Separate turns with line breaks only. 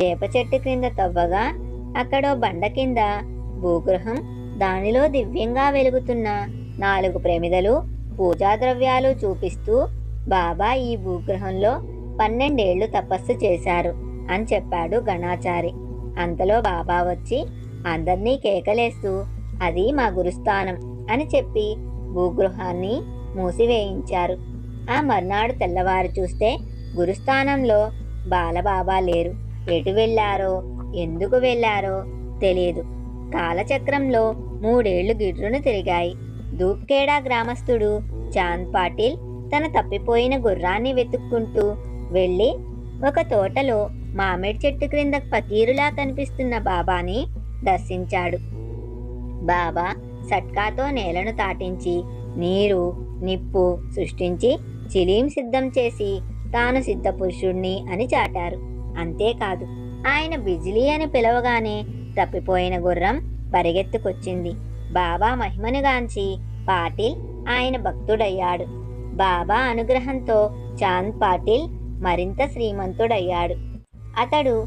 వేప చెట్టు క్రింద తవ్వగా అక్కడో బండ కింద భూగృహం దానిలో దివ్యంగా వెలుగుతున్న నాలుగు ప్రమిదలు పూజా ద్రవ్యాలు చూపిస్తూ బాబా ఈ భూగ్రహంలో పన్నెండేళ్ళు తపస్సు చేశారు అని చెప్పాడు గణాచారి. అంతలో బాబా వచ్చి అందర్నీ కేకలేస్తూ అది మా గురుస్థానం అని చెప్పి భూగృహాన్ని మూసివేయించారు. ఆ మర్నాడు తెల్లవారు చూస్తే గురుస్థానంలో బాలబాబా లేరు. ఎటు వెళ్ళారో ఎందుకు వెళ్ళారో తెలియదు. కాలచక్రంలో మూడేళ్ళు గిర్రును తిరిగాయి. దూప్కేడా గ్రామస్తుడు చాంద్ పాటిల్ తన తప్పిపోయిన గుర్రాన్ని వెతుక్కుంటూ వెళ్ళి ఒక తోటలో మామిడి చెట్టు క్రింద పకీరులా కనిపిస్తున్న బాబాని దర్శించాడు. బాబా సట్కాతో నేలను తాటించి నీరు నిప్పు సృష్టించి చిలీం సిద్ధం చేసి తాను సిద్ధపురుషుణ్ణి అని చాటారు. అంతేకాదు ఆయన బిజిలీ అని పిలవగానే తప్పిపోయిన గుర్రం పరిగెత్తుకొచ్చింది. బాబా మహిమనుగాంచి పాటిల్ ఆయన భక్తుడయ్యాడు. బాబా అనుగ్రహంతో చాంద్ పాటిల్ మరింత శ్రీమంతుడయ్యాడు. అతడు